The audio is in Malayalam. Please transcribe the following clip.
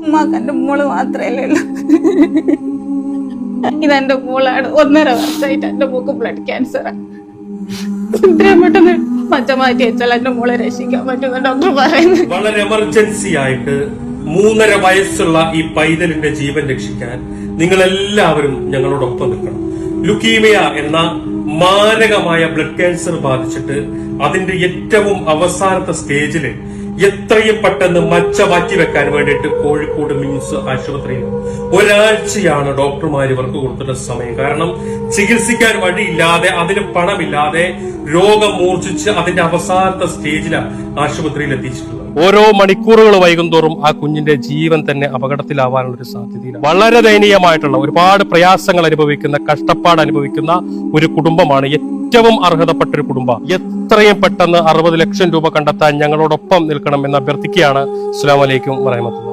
ഉമ്മാക്ക് എന്റെ മോൾ മാത്രമല്ലേ ഉള്ളൂ. ഇതെന്റെ മോളാണ്. ഒന്നര വർഷമായിട്ട് എന്റെ മോക്ക് ബ്ലഡ് ക്യാൻസറാ ഇത്രയും പെട്ടെന്ന് മച്ച മാറ്റി വെച്ചാൽ എന്റെ മോളെ രക്ഷിക്കാൻ പറ്റുന്ന ഡോക്ടർ പറയുന്നു. വളരെ എമർജൻസി ആയിട്ട് മൂന്നര വയസ്സുള്ള ഈ പൈതലിന്റെ ജീവൻ രക്ഷിക്കാൻ നിങ്ങൾ എല്ലാവരും ഞങ്ങളോടൊപ്പം നിൽക്കണം. ലുക്കീമിയ എന്ന മാരകമായ ബ്ലഡ് ക്യാൻസർ ബാധിച്ചിട്ട് അതിന്റെ ഏറ്റവും അവസാനത്തെ സ്റ്റേജിൽ എത്രയും പെട്ടെന്ന് മച്ച മാറ്റി വെക്കാൻ വേണ്ടിയിട്ട് കോഴിക്കോട് മിംസ് ആശുപത്രിയിൽ ഒരാഴ്ചയാണ് ഡോക്ടർമാർ ഇവർക്ക് കൊടുത്തിട്ട സമയം. കാരണം ചികിത്സിക്കാൻ വഴിയില്ലാതെ അതിന് പണമില്ലാതെ രോഗം മൂർച്ഛിച്ച് അതിന്റെ അവസാനത്തെ സ്റ്റേജിലാണ് ആശുപത്രിയിൽ എത്തിച്ചിട്ടുള്ളത്. ഓരോ മണിക്കൂറുകൾ വൈകുന്തോറും ആ കുഞ്ഞിന്റെ ജീവൻ തന്നെ അപകടത്തിലാവാനുള്ള ഒരു സാധ്യതയില്ല വളരെ ദയനീയമായിട്ടുള്ള ഒരുപാട് പ്രയാസങ്ങൾ അനുഭവിക്കുന്ന കഷ്ടപ്പാട് അനുഭവിക്കുന്ന ഒരു കുടുംബമാണ് ഏറ്റവും അർഹതപ്പെട്ട ഒരു കുടുംബം. എത്രയും പെട്ടെന്ന് അറുപത് ലക്ഷം രൂപ കണ്ടെത്താൻ ഞങ്ങളോടൊപ്പം നിൽക്കണം എന്ന് അഭ്യർത്ഥിക്കുകയാണ്. അസ്സാം വലൈക്കും വറഹമത്തുള്ള